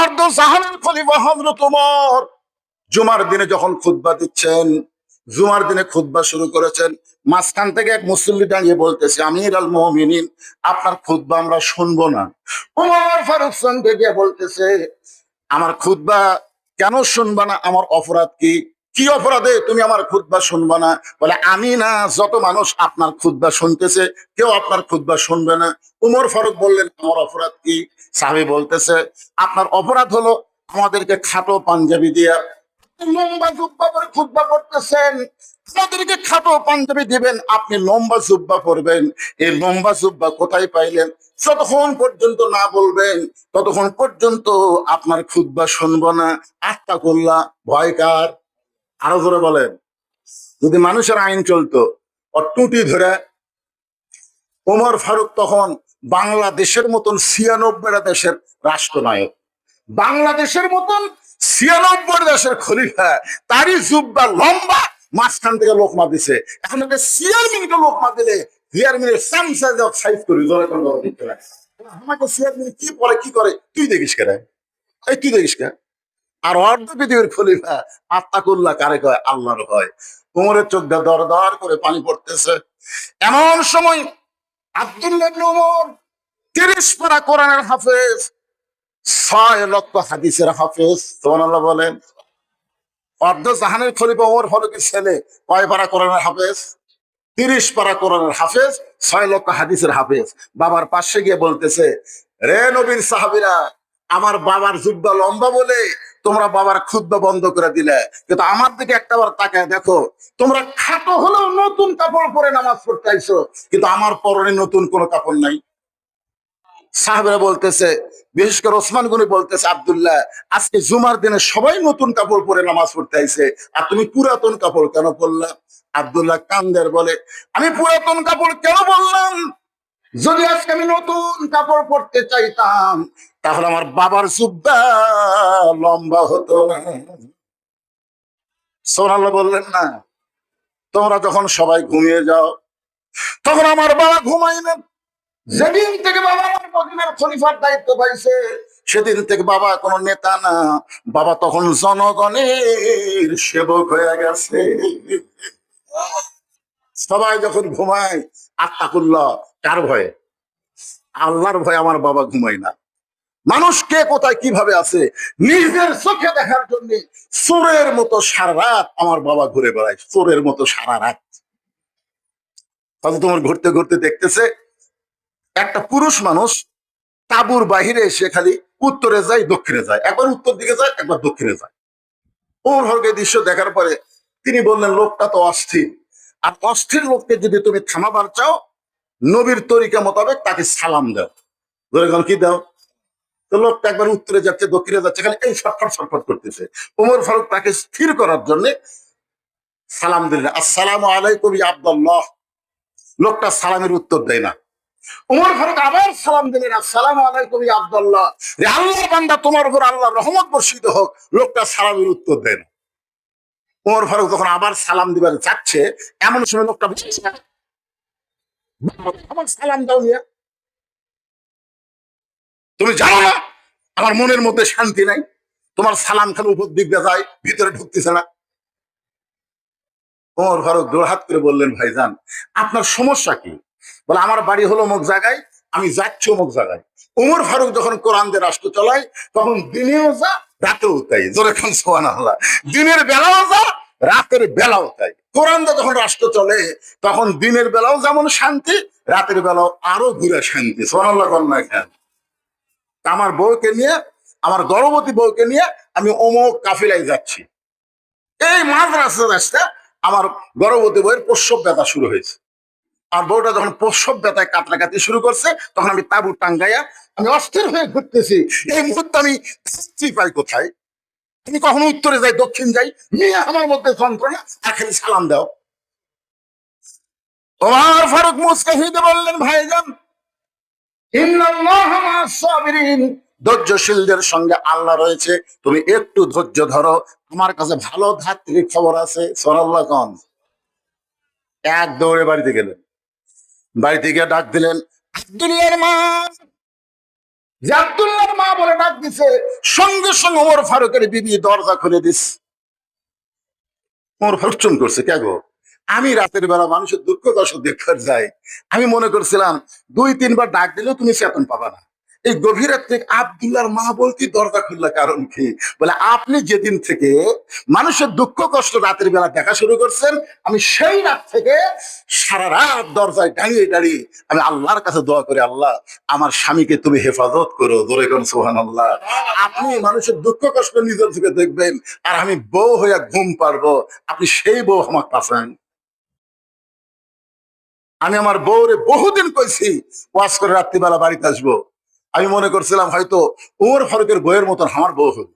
অর্ধ জুমার দিনে যখন খুতবা দিচ্ছেন, জুমার দিনে খুতবা শুরু করেছেন, মাঝখান থেকে এক মুসল্লি দাঁড়িয়ে বলতেছে, আমির আল মোমিনিন, আপনার খুতবা আমরা শুনব না। ওমর ফারুক সঙ্গে বলতেছে, আমার খুতবা কেন শুনবা না? আমার অপরাধ কি? কি অপরাধে তুমি আমার খুতবা শুনবা না? বলে, আমি না, যত মানুষ আপনার খুতবা শুনতেছে, কেউ আপনার খুতবা শুনবে না। উমর ফারুক বললেন, আমার অপরাধ কি? সাহেব বলতেছে, আপনার অপরাধ হলো আমাদেরকে খাটো পাঞ্জাবি দিয়া লম্বা জুব্বা পরে খুতবা করতেছেন আমাদেরকে খাটো পাঞ্জাবি দিবেন, আপনি লম্বা জুব্বা পরবেন। এই লম্বা জুব্বা কোথায় পাইলেন? যতক্ষণ পর্যন্ত না বলবেন, ততক্ষণ পর্যন্ত আপনার খুতবা শুনব না। আত্মা করলা ভয়কার আরও ধরে বলেন। যদি মানুষের আইন চলতো ওর টুটি ধরে ওমর ফারুক তখন বাংলাদেশের মতন ছিয়ানব্বইটা দেশের রাষ্ট্রনায়ক। বাংলাদেশের মতন ছিয়ানব্বই দেশের খলিফা। তারই জুব্বা লম্বা, মাঝখান থেকে লোকমা দিছে এখন একটা চেয়ারম্যানকে লোকমা দিলে চেয়ারম্যানের স্যামসা সাইজ করি। আমাকে চেয়ারম্যান কি পরে কি করে? তুই দেখিস কেন? এই তুই দেখিস কেন? আর অর্ধ পৃথিবীর খলিফা আত্মাকুল্লাহ কারে কয়? আল্লাহর হয়। কোমরের চোখ দর দর করে পানি পড়তেছে। এমন সময় আব্দুল্লাহ তিরিশ পারা কোরআনের হাফেজ, ছয় লক্ষ হাদিসের হাফেজ সোমানাল্লাহ বলেন, অর্ধ জাহানের খলিফা ওমর ফারুকের ছেলে? কয় পারা কোরআনের হাফেজ? তিরিশ পারা কোরআনের হাফেজ, ছয় লক্ষ হাদিসের হাফেজ। বাবার পাশে গিয়ে বলতেছে, রে নবীর সাহাবিরা আমার বাবার জুব্বা লম্বা বলে তোমরা বাবার ক্ষুদ্র বন্ধ করে দিলে। কিন্তু আমার দিকে একটা বার তাকায় দেখো, তোমরা খাটো হলেও নতুন কাপড় পরে নামাজ পড়তে আইছো কিন্তু আমার পরনে নতুন কোনো কাপড় নাই। সাহেবরা বলতেছে, বিশেষ করে ওসমান গনি বলতেছে, আব্দুল্লাহ, আজকে জুমার দিনে সবাই নতুন কাপড় পরে নামাজ পড়তে আইছে আর তুমি পুরাতন কাপড় কেন পরলা? আব্দুল্লাহ কান্দের বলে, আমি পুরাতন কাপড় কেন বললাম যদি আজকে আমি নতুন কাপড় পরতে চাইতাম তাহলে আমার বাবার জুব্বা লম্বা হতো। না সোনাল্লাহ বললেন, না, তোমরা যখন সবাই ঘুমিয়ে যাও, তখন আমার বাবা ঘুমাই না যেদিন থেকে বাবা আমার মদিনার খলিফার দায়িত্ব পাইছে, সেদিন থেকে বাবা কোনো নেতা না। বাবা তখন জনগণের সেবক হয়ে গেছে। সবাই যখন ঘুমায়, আত্মাকুল্লাহ, কার ভয়ে? আল্লাহর ভয়ে আমার বাবা ঘুমায় না। মানুষ কে কোথায় কীভাবে আছে? নিজের চোখে দেখার জন্য চোরের মতো সারা রাত আমার বাবা ঘুরে বেড়ায়, চোরের মতো সারা রাত। তোমার ঘুরতে ঘুরতে দেখতেছে, একটা পুরুষ মানুষ তাবুর বাহিরে এসে খালি উত্তরে যায়, দক্ষিণে যায়। একবার উত্তর দিকে যায়, একবার দক্ষিণে যায়। ওর হরকে দৃশ্য দেখার পরে তিনি বললেন, লোকটা তো অস্থির। আর অস্থির লোককে যদি তুমি থামাবার চাও, নবীর তরিকা মোতাবেক তাকে সালাম দাও। কি দাও? তো লোকটা একবার উত্তরে যাচ্ছে, দক্ষিণে যাচ্ছে খালি এই ছটফট ছটফট করতেছে। ওমর ফারুক তাকে স্থির করার জন্য সালাম দিলেন। আসসালামু আলাইকুম আব্দুল্লাহ। লোকটা সালামের উত্তর দেয় না। উমর ফারুক আবার সালাম দিলেন, আসসালাম আলাইকুম আব্দুল্লাহ। রে আল্লাহর বান্দা, তোমার উপর আল্লাহ রহমত বর্ষিত হোক, লোকটা সালামের উত্তর দেয় না। উমর ফারুক যখন আবার সালাম দিবার যাচ্ছে, এমন সময় লোকটা আমার সালাম দাও মিয়া। তুমি জানো না, আমার মনের মধ্যে শান্তি নাই। তোমার সালাম খালি উপর দিক যায়, ভিতরে ঢুকতেছে না। ওমর ফারুক দৌড়হাত করে বললেন, ভাইজান, আপনার সমস্যা কি? বলে, আমার বাড়ি হলো অমুক জায়গায়, আমি যাচ্ছি অমুক জায়গায়। উমর ফারুক যখন কোরআন দিয়ে রাষ্ট্র চালায়, তখন দিনেও যা, রাতেও তাই। জোরে খান সোহান আল্লাহ দিনের বেলাও যা, রাতের বেলাও তাই। কোরআন যখন রাষ্ট্র চলে, তখন দিনের বেলাও যেমন শান্তি, রাতের বেলাও আরও ঘুরে শান্তি। সোহান আল্লাহ কন্যা আমার বউকে নিয়ে, আমার গর্ভবতী বউকে নিয়ে আমি অমুক কাফিলায় যাচ্ছি। এই মাঝ রাস্তা রাস্তা আমার গর্ভবতী বউয়ের প্রসব ব্যথা শুরু হয়েছে। আর বউটা যখন প্রসব ব্যথায় কাতরাকাতি শুরু করছে, তখন আমি তাবু টাঙ্গাইয়া আমি অস্থির হয়ে ঘুরতেছি। এই মুহূর্তে আমি পাই কোথায়। তুমি কখনো উত্তরে যাই, দক্ষিণ যাই নিয়ে আমার মধ্যে যন্ত্রণা আর খালি সালাম দাও। তোমার ফারুক মুসকে হিদে বললেন, ভাইজান। ধৈর্যশীলদের সঙ্গে আল্লাহ রয়েছে। তুমি একটু ধৈর্য ধরো। আমার কাছে ভালো ধাত্রী খবর আছে, সোনাল্লাহ কন। এক দৌড়ে বাড়িতে গেলেন। বাড়িতে গিয়ে ডাক দিলেন আব্দুল্লাহর মা। যে মা বলে ডাক দিছে, সঙ্গে সঙ্গে ওমর আমি রাতের বেলা মানুষের দুঃখ কষ্ট দেখতে যাই আমি মনে করছিলাম, দুই, তিনবার ডাক দিলেও তুমি চেতন পাবা না। এই গভীর রাত্রে আব্দুল্লাহর মা বলতে, দরজা খুললা কারণ কি? বলে, আপনি যেদিন থেকে মানুষের দুঃখ, কষ্ট রাতের বেলা দেখা শুরু করছেন, আমি সেই রাত থেকে সারা রাত দরজায় দাঁড়িয়ে দাঁড়িয়ে আমি আল্লাহর কাছে দোয়া করি, আল্লাহ, আমার স্বামীকে তুমি হেফাজত করো। দরে কোন সোহান আল্লাহ আপনি মানুষের দুঃখ, কষ্ট নিজের থেকে দেখবেন, আর আমি বউ হইয়া ঘুম পারব আপনি সেই বউ আমার পাশান আমি আমার বউরে বহুদিন কইছি, ওয়াজ করে রাত্রিবেলা বাড়িতে আসব। আমি মনে করছিলাম হয়তো ওর ফারুকের বইয়ের মতন আমার বউ হবে।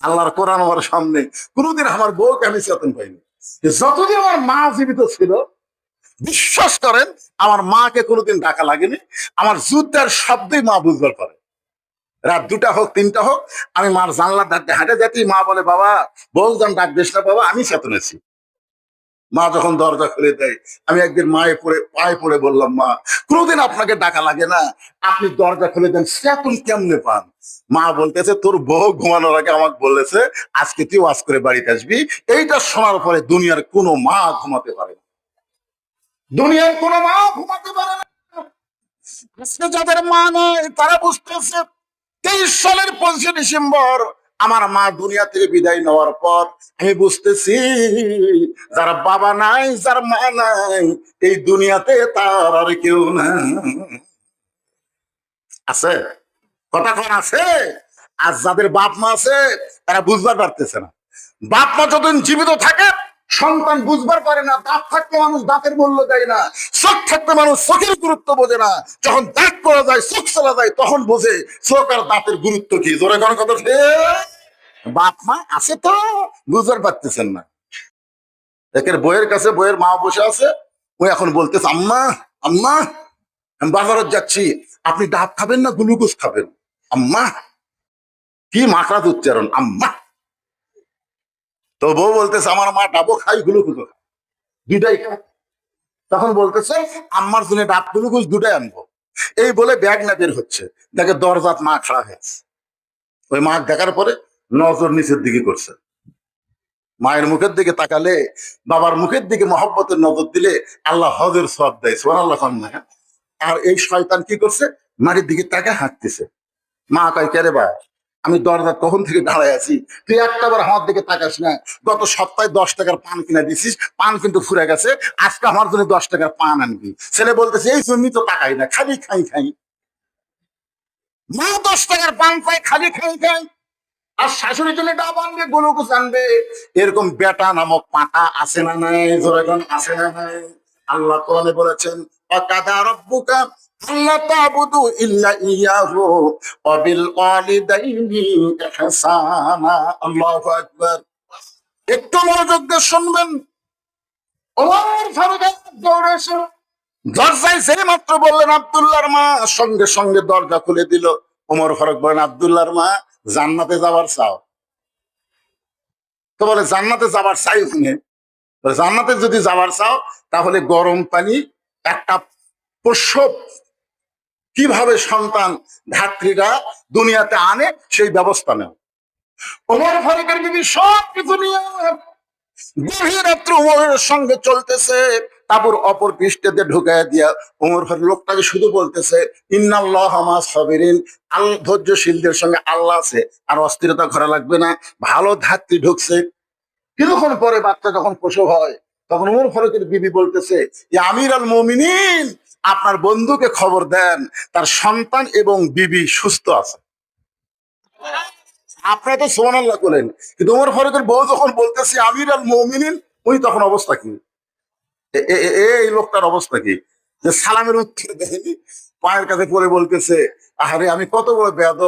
আল্লাহর কোরআন আমার সামনে। কোনোদিন আমার বউকে আমি চেতন পাইনি। যতদিন আমার মা জীবিত ছিল, বিশ্বাস করেন, আমার মাকে কোনোদিন ডাকা লাগেনি। আমার যুদ্ধের শব্দই মা বুঝবার পারে। রাত দুটা হোক, তিনটা হোক, আমি মার জানলার ডাকতে হাঁটে যাচ্ছি মা বলে, বাবা বলতাম ডাক দিস না বাবা, আমি চেতনেছি মা যখন দরজা খুলে দেয়, আমি একদিন মায়ে পড়ে, পায়ে পড়ে বললাম, মা, কোনোদিন আপনাকে ডাকা লাগে না? আপনি দরজা খুলে দেন চেতন কেমনে পান? মা বলতেছে, তোর বউ ঘুমানোর আগে আমাকে বলেছে, আজকে তুই ওয়াজ করে বাড়িতে আসবি। এইটা শোনার পরে দুনিয়ার কোনো মা ঘুমাতে পারে না। দুনিয়ার কোনো মা ঘুমাতে পারে না। যাদের মা নেই, তারা বুঝতেছে, তেইশ সালের পঁচিশে ডিসেম্বর আমার মা দুনিয়া থেকে বিদায় নেওয়ার পর, আমি বুঝতেছি যার বাবা নাই, যার মা নাই, এই দুনিয়াতে তার আর কেউ না আছে? কথা কোন, আছে? আর যাদের বাপ মা আছে, তারা বুঝবার পারতেছে না। বাপ মা যতদিন জীবিত থাকে সন্তান বুঝবার পারে না, দাঁত থাকতে মানুষ দাঁতের মূল্য দেয় না, চোখ থাকতে মানুষ চোখের গুরুত্ব বোঝে না। যখন দাঁত করা যায়, চোখ চলা যায়, তখন বোঝে চোখ আর দাঁতের গুরুত্ব কি। জোরে কোন কথা? বাপ মা আছে তো, বুঝবার পারতেছেন না। একের বইয়ের কাছে বইয়ের মা বসে আছে ওই এখন বলতেছে, আম্মা আম্মা, আমি বাজারে যাচ্ছি, আপনি ডাব খাবেন না গ্লুকোজ খাবেন? আম্মা, কি মাকড়াত উচ্চারণ, আম্মা। তো বউ বলতেছে, আমার মা ডাবো খাই গ্লুকোজ খাই দুইটাই খাই তখন বলতেছে, আম্মার জন্য ডাব গ্লুকোজ দুটাই আনব। এই বলে ব্যাগ না বের হচ্ছে। দেখে দরজাত মা খাড়া হয়েছে ওই মা দেখার পরে নজর নিচের দিকে করছে। মায়ের মুখের দিকে তাকালে, বাবার মুখের দিকে মহব্বতের নজর দিলে আল্লাহ হজের সব দেয়। আল্লাহ না আর এই শয়তান কি করছে? মাটির দিকে তাকে হাঁটতেছে। মা কয় কেরে বা আমি দরজা তখন থেকে দাঁড়ায় আছি? তুই একটা বার আমার দিকে তাকাস না। গত সপ্তাহে দশ টাকার পান কিনে দিছিস, পান কিন্তু ফুরে গেছে। আজকে আমার জন্য দশ টাকার পান আনবি। ছেলে বলতেছে, এই জন্যই তো তাকাই না, খালি খাই খাই। মা দশ টাকার পান পাই খালি খাই খাই। আর শাশুড়ির জন্য ডাব আনবে গোলকুচ আনবে। এরকম বেটা নামক পাতা আছে না নাই? জোরেগন আছে না নাই? আল্লাহ কোরআনে বলেছেন, অকাদা রব্বুকা একটু মনোযোগ শুনবেন। দরজায় মাত্র বললেন মা সঙ্গে সঙ্গে দরজা খুলে দিল। ওমর ফারুক বলেন, আব্দুল্লাহর মা, জান্নাতে যাবার চাও? তো বলে, জান্নাতে যাবার চাই শুনে জান্নাতে যদি যাবার চাও, তাহলে গরম পানি একটা প্রসব কীভাবে সন্তান ধাত্রীরা দুনিয়াতে আনে, সেই ব্যবস্থা নেও ওমর ফারুকের বিবি সব কিছু নিয়ে রাত্রে উমরের সঙ্গে চলতেছে। তারপর অপর পৃষ্ঠেতে ঢুকায় দিয়া উমর ফারুক লোকটাকে শুধু বলতেছে, ইন্নাল্লাহ ধৈর্যশীলদের সঙ্গে আল্লাহ আছে, আর অস্থিরতা ঘরা লাগবে না, ভালো ধাত্রী ঢুকছে। কিছুক্ষণ পরে বাচ্চা যখন প্রসব হয়, তখন ওমর ফারুকের বিবি বলতেছে আমির আল মমিনিন আপনার বন্ধুকে খবর দেন, তার সন্তান এবং বিবি সুস্থ আছে। আপনারা তো সোমান আল্লাহ করলেন। কিন্তু উমর ফারুকের বউ যখন বলতেছে, আমির আল মমিনিন উনি তখন অবস্থা কি? এই লোকটার অবস্থা কি? যে সালামের উত্তর দেয়নি, পায়ের কাছে পড়ে বলতেছে আরে আমি কত বড় বেয়াদ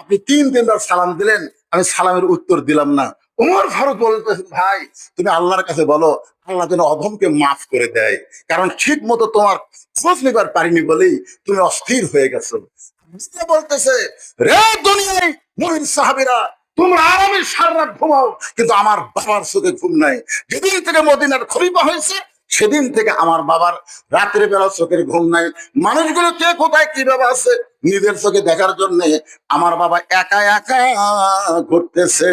আপনি তিন দিন তিনবার সালাম দিলেন, আমি সালামের উত্তর দিলাম না। উমর ফারুক বলতেছে, ভাই, তুমি আল্লাহর কাছে বলো, আল্লাহ যেন অধমকে মাফ করে দেয়। কারণ ঠিক মতো তোমার খোঁজ নিবার পারিনি বলেই তুমি অস্থির হয়ে গেছো। বলতেছে, রে দুনিয়ায় মহিন সাহাবিরা, তোমরা আরামে সারা ঘুমাও, কিন্তু আমার বাবার চোখে ঘুম নাই। যেদিন থেকে মদিনার খলিফা হয়েছে, সেদিন থেকে আমার বাবার রাত্রে বেলা চোখের ঘুম নাই। মানুষগুলো কে কোথায় কীভাবে আছে? নিজের চোখে দেখার জন্য আমার বাবা একা একা ঘুরতেছে।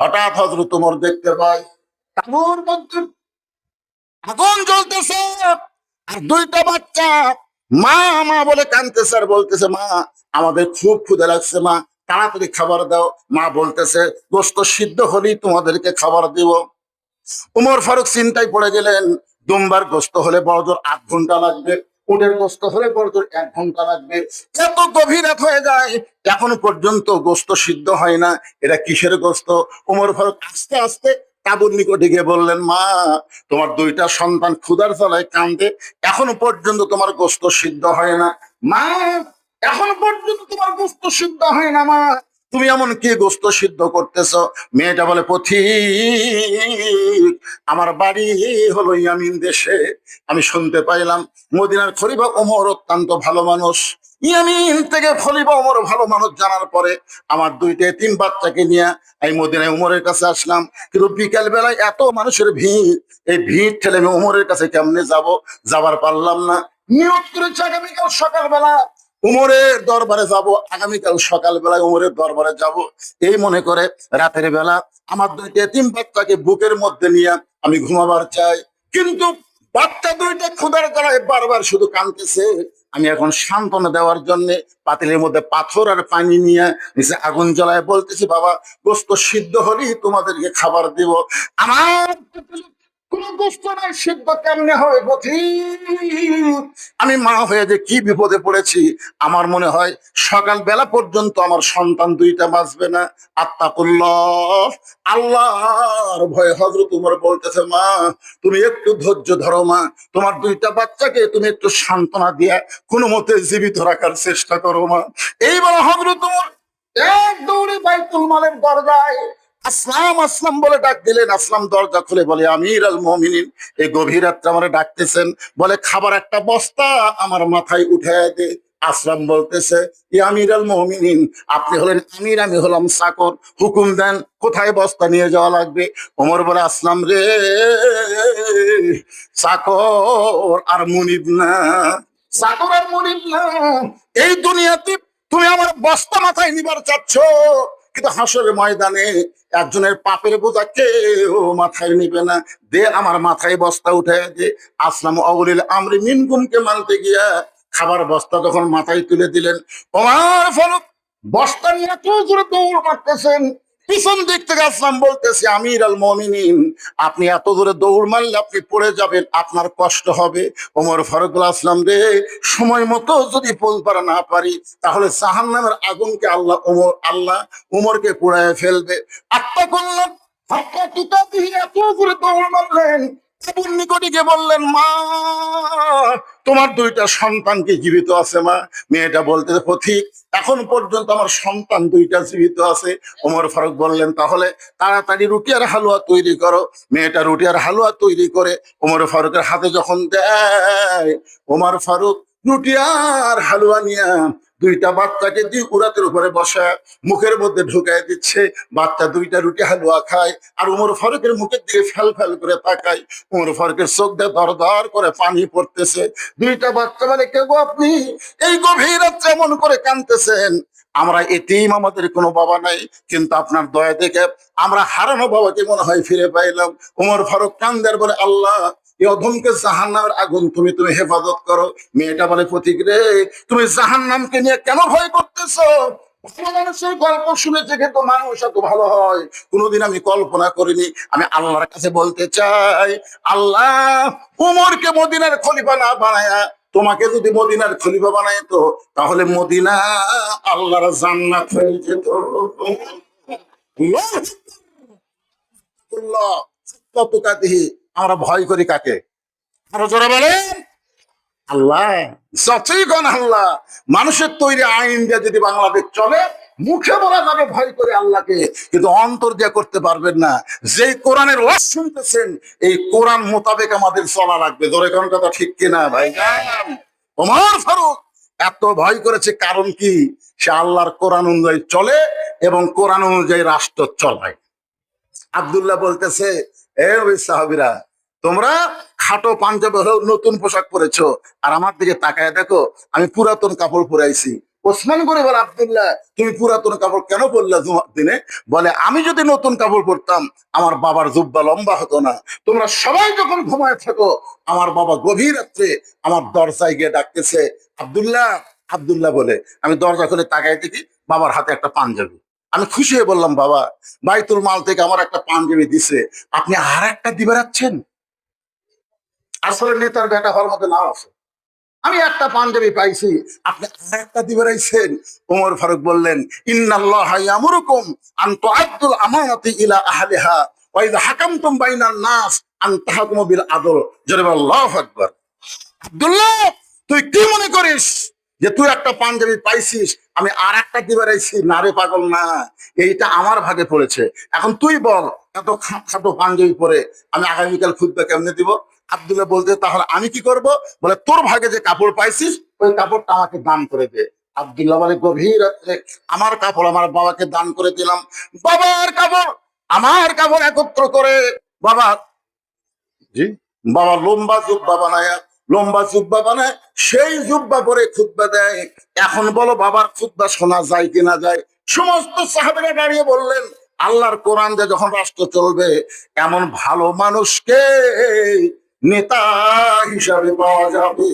হঠাৎ হজরত তোমর দেখতে পাই আগুন জ্বলতেছে। আর দুইটা বাচ্চা। মা মা বলে কানতেছে আর বলতেছে, মা, আমাদের খুব ক্ষুদে লাগছে, মা, তাড়াতাড়ি খাবার দাও। মা বলতেছে গোস্ত সিদ্ধ হলেই তোমাদেরকে খাবার দিব। উমর ফারুক চিন্তায় পড়ে গেলেন, দুমবার গোস্ত হলে বড় জোর আধ ঘণ্টা লাগবে, উটের গোস্ত হলে বড় জোর এক ঘণ্টা লাগবে। এত গভীর হয়ে যায়, এখন পর্যন্ত গোস্ত সিদ্ধ হয় না, এটা কিসের গোস্ত উমর ফারুক আস্তে আস্তে তাবুর নিকটে গিয়ে বললেন, মা, তোমার দুইটা সন্তান ক্ষুধার জ্বালায় কান্দে এখনও পর্যন্ত তোমার গোস্ত সিদ্ধ হয় না। মা, এখনও পর্যন্ত তোমার গোস্ত সিদ্ধ হয় না, মা। তুমি এমন কি গোস্ত সিদ্ধ করতেছ? মেয়েটা বলে, পথিক, আমার বাড়ি হলো ইয়ামিন দেশে। আমি শুনতে পাইলাম, মদিনার খলিফা ওমর অত্যন্ত ভালো মানুষ। ইয়ামিন থেকে খলিফা ওমর ভালো মানুষ জানার পরে আমার দুইটা, তিন বাচ্চাকে নিয়ে আমি মদিনায় উমরের কাছে আসলাম। কিন্তু বিকেল বেলায় এত মানুষের ভিড়, এই ভিড় ঠেলে আমি উমরের কাছে কেমনে যাব? যাবার পারলাম না। নিয়োগ করেছে আগামীকাল সকালবেলা। উমরের দরবারে যাব, আগামীকাল সকালবেলায় উমরের দরবারে যাব। এই মনে করে রাতের বেলা আমার দুইটা তিন বাচ্চাকে বুকের মধ্যে নিয়ে আমি ঘুমাবার চাই। কিন্তু বাচ্চা দুইটা ক্ষুদার গলায় বারবার শুধু কাঁদতেছে। আমি এখন সান্ত্বনা দেওয়ার জন্য পাতিলের মধ্যে পাথর আর পানি নিয়ে নিচে আগুন জ্বালায় বলতেছি, বাবা, গোস্ত সিদ্ধ হলেই তোমাদেরকে খাবার দিব। আমার আমি মা হয়ে যে কি বিপদে পড়েছি, আমার মনে হয় সকাল বেলা পর্যন্ত আমার সন্তান দুইটা বাঁচবে না। আত্মাকুল্লাহ। আল্লাহর ভয়ে হজরত উমর বলতেছে, মা, তুমি একটু ধৈর্য ধরো মা। তোমার দুইটা বাচ্চাকে তুমি একটু সান্ত্বনা দিয়া কোনো মতে জীবিত রাখার চেষ্টা করো মা। এইবার হজরত উমর এক দৌড়ে বাইতুল মালের দরজায় আসলাম আসলাম বলে ডাক দিলেন। আসলাম দরজা খুলে বলে, আমির আল মমিনিন এই গভীর রাত্রে আমার ডাকতেছেন। বলে, খাবার একটা বস্তা আমার মাথায় উঠে দে। আসলাম বলতেছে ই আমির আল মমিনিন আপনি হলেন আমির, আমি হলাম চাকর হুকুম দেন, কোথায় বস্তা নিয়ে যাওয়া লাগবে? ওমর বলে, আসলাম রে চাকর আর মুনিব না চাকর আর মুনিব না। এই দুনিয়াতে তুমি আমার বস্তা মাথায় নিবার চাচ্ছ। কিন্তু হাসরের ময়দানে একজনের পাপের বোঝা কেউ মাথায় নিবে না। দে আমার মাথায় বস্তা উঠে যে আসলাম অবলীল আমরি মিনগুমকে মানতে গিয়া খাবার বস্তা তখন মাথায় তুলে দিলেন। তোমার ফলক বস্তা নিয়ে এত জোরে দৌড় মারতেছেন। পিছন দিক থেকে আসলাম, বলতেছি, আমির আল মমিনিন আপনি এত দূরে দৌড় মারলে আপনি পড়ে যাবেন, আপনার কষ্ট হবে। ওমর ফারুকুল আসলাম, রে, সময় মতো যদি পোলপারা না পারি, তাহলে সাহান নামের আগুনকে আল্লাহ ওমর, আল্লাহ উমরকে পুড়ায় ফেলবে। আত্মা করলাম দৌড় মারলেন বললেন, মা, তোমার দুইটা সন্তান জীবিত আছে, মা? মেয়েটা বলতে পথিক, এখন পর্যন্ত আমার সন্তান দুইটা জীবিত আছে। ওমর ফারুক বললেন, তাহলে তাড়াতাড়ি রুটি আর হালুয়া তৈরি করো। মেয়েটা রুটি আর হালুয়া তৈরি করে ওমর ফারুকের হাতে যখন দেয়, ওমর ফারুক রুটি আর হালুয়া নিয়ে দুইটা বাচ্চাকে দিয়ে উড়াতের উপরে বসা মুখের মধ্যে ঢুকাই দিচ্ছে, বাচ্চা দুইটা রুটি হালুয়া খায়, আর উমর ফারুকের মুখের দিকে ফেল ফেল করে তাকায়। উমর ফারুকের চোখ দিয়ে দর দর করে পানি পড়তেছে। দুইটা বাচ্চা মানে কেউ আপনি? এই গভীর রাত্রে এমন করে কানতেছেন আমরা এটিম আমাদের কোনো বাবা নাই, কিন্তু আপনার দয়া দেখে আমরা হারানো বাবাকে মনে হয় ফিরে পাইলাম। উমর ফারুক কান্দার বলে, আল্লাহ কোনোদিন আমি কল্পনা করিনি। আমি আল্লাহর কাছে বলতে চাই আল্লাহ উমরকে মদিনার খলিফা না বানায়া তোমাকে যদি মদিনার খলিফা বানায় তো তাহলে মদিনা আল্লাহর জান্নাত হয়ে যেত। আল্লাহ, আমরা ভয় করি কাকে? আরও জোরে বলেন। আল্লাহ, যতই গণ আল্লাহ মানুষের তৈরি আইন দিয়ে যদি বাংলাদেশ চলে, মুখে বলা যাবে ভয় করে আল্লাহকে, কিন্তু অন্তর দিয়ে করতে পারবেন না। যেই কোরআনের ওয়াজ শুনতেছেন, এই কোরআন মোতাবেক আমাদের চলা লাগবে। জোরে কোন কথা ঠিক কিনা ভাই ওমর ফারুক এত ভয় করেছে, কারণ কি? সে আল্লাহর কোরআন অনুযায়ী চলে এবং কোরআন অনুযায়ী রাষ্ট্র চলায়। আব্দুল্লাহ বলতেছে তোমরা খাটো পাঞ্জাবি হলেও নতুন পোশাক পরেছো। আর আমার দিকে তাকায় দেখো, আমি পুরাতন কাপড় পরাইছি। ওসমান করে বলে আবদুল্লাহ, তুমি পুরাতন কাপড় কেন পরলা জুমার দিনে? বলে, আমি যদি নতুন কাপড় পরতাম, আমার বাবার জুব্বা লম্বা হতো না। তোমরা সবাই যখন ঘুমায় থাকো, আমার বাবা গভীর রাত্রে আমার দরজায় গিয়ে ডাকতেছে, আবদুল্লাহ আবদুল্লাহ বলে। আমি দরজা খুলে তাকাই দেখি, বাবার হাতে একটা পাঞ্জাবি। আমি খুশি হয়ে বললাম, বাবা, বাইতুল মাল থেকে আমার একটা পাঞ্জাবি দিছে। আপনি আর একটা দিবে রাখছেন? আসলে নেতার বেটা হওয়ার নাও আছে। আমি একটা পাঞ্জাবি পাইছি, আপনি একটা দিবে রাখছেন। ফারুক বললেন ইলা নাস আদল। আব্দুল্লাহ, তুই কি মনে করিস? যে তুই একটা পাঞ্জাবি পাইছিস, আমি আর একটা দিবে রাখছি না রে পাগল, না। এইটা আমার ভাগে পড়েছে। এখন তুই বল, এত খাটো পাঞ্জাবি পরে আমি আগামীকাল খুদবে কেমনে দিব? আব্দুল্লাহ বলতে তাহলে আমি কি করব? বলে, তোর ভাগে যে কাপড় পাইছিস, ওই কাপড়টা আমাকে দান করে দে। আব্দুল্লাহ বলে, গভীর রাত্রে আমার কাপড়, আমার বাবাকে দান করে দিলাম। বাবার কাপড়, আমার কাপড় একত্র করে, বাবা, জি? বাবা, লম্বা জুব্বা বানায় লম্বা চুপ জুব্বা বানায় সেই জুব্বা করে খুদ্া দেয়। এখন বলো বাবার খুদ্া শোনা যায় কিনা যায়? সমস্ত সাহাবেরা দাঁড়িয়ে বললেন, আল্লাহর কোরআন যে যখন রাষ্ট্র চলবে, এমন ভালো মানুষকে নেতা হিসাবে পাওয়া যাবে।